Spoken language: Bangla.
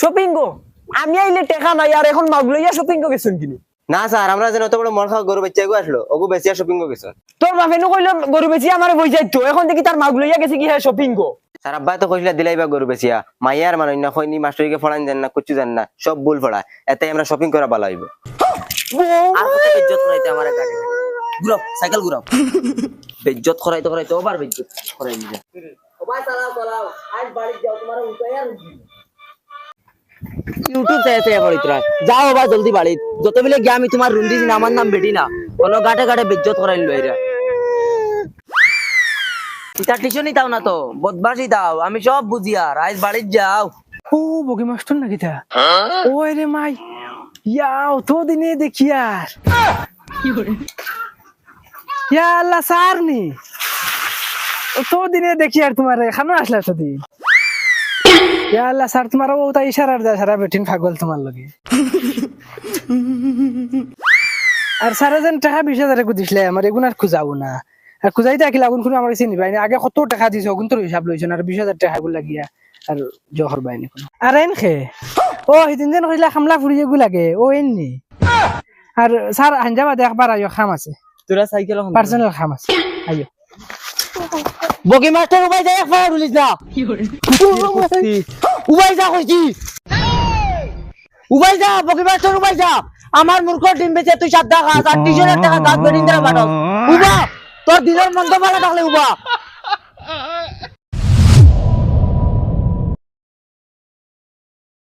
শপিং গো? আমি আইলে টেকা নাই আর এখন ইয়া শপিং গো গেছুন কিনি। না স্যার আমরা যেন অত বড় মন খাওয়া গরু বাচ্চা আসলো ওগু বেশি শপিং গেছে তোর বাপে নো কইলো গরু বেচি আমার বই যাইতো এখন দেখি তার ইয়া গেছে কি হ্যাঁ শপিং গো। স্যার আব্বা তো কইলা দিলাইবা গরু বেচিয়া মাইয়ার মানুষ না কইনি মাস্টারিকে ফড়ান জান না কুচু জান না সব ভুল ফড়া এতে আমরা শপিং করা ভালো হইব। আর কত বেজ্জত করাইতে আমার গাড়ি ঘুরাও সাইকেল ঘুরাও। বেজ্জত করাইতে করাইতে ওবার বেজ্জত করাই দিবে। সবাই চালাও চালাও আজ বাড়ি যাও তোমার ইউটিউব যাও বাবা জলদি বাড়ি যত বেলে গিয়ে আমি তোমার রুম না, আমার নাম বেটি না। কোনো করাই টিউশনই দাও না তো দাও। আমি সব বুঝি আর, আজ বাড়ি যাও। ও, বগি মাস্টার নাকি তা? রে মাই, ইয়াও তো দিনে দেখি আর। ইয়া আল্লাহ তো দিনে দেখি আর তোমার এখানে আসলে তো দিন ইয়া আল্লাহ স্যার তোমার ও তা ইশারার দা সারা বেটিন পাগল তোমার লগে। আর সারা যেন টাকা বিশ হাজার দিছিলে আমার এগুন আর খুঁজাবো না। আর খুঁজাইতে আকিল আগুন কোনো আমার চিনি পাইনি আগে কত টাকা দিছে তোর হিসাব লইছেন আর বিশ হাজার টাকা গুলো লাগিয়া আর জহর বাইনি কোনো। আর এন খে? ও সিদিন যেন কইলা খামলা ফুরিয়ে গু লাগে ও এননি। আর স্যার হাঞ্জাবাদে একবার আইও খাম আছে। তোরা সাইকেল পার্সোনাল খাম আছে। আইও। বগি মাস্টার উবাই যায় একবার উলিস না। উবাই যা কইছি। উবাই যা বগি মাস্টার উবাই যা। আমার মূর্খ ডিম বেচে তুই সাত টাকা আর টিশনের টাকা দাঁত বেরিয়ে দেওয়া পাঠাও উবা তোর দিনের মন্দ ভালো থাকলে উবা।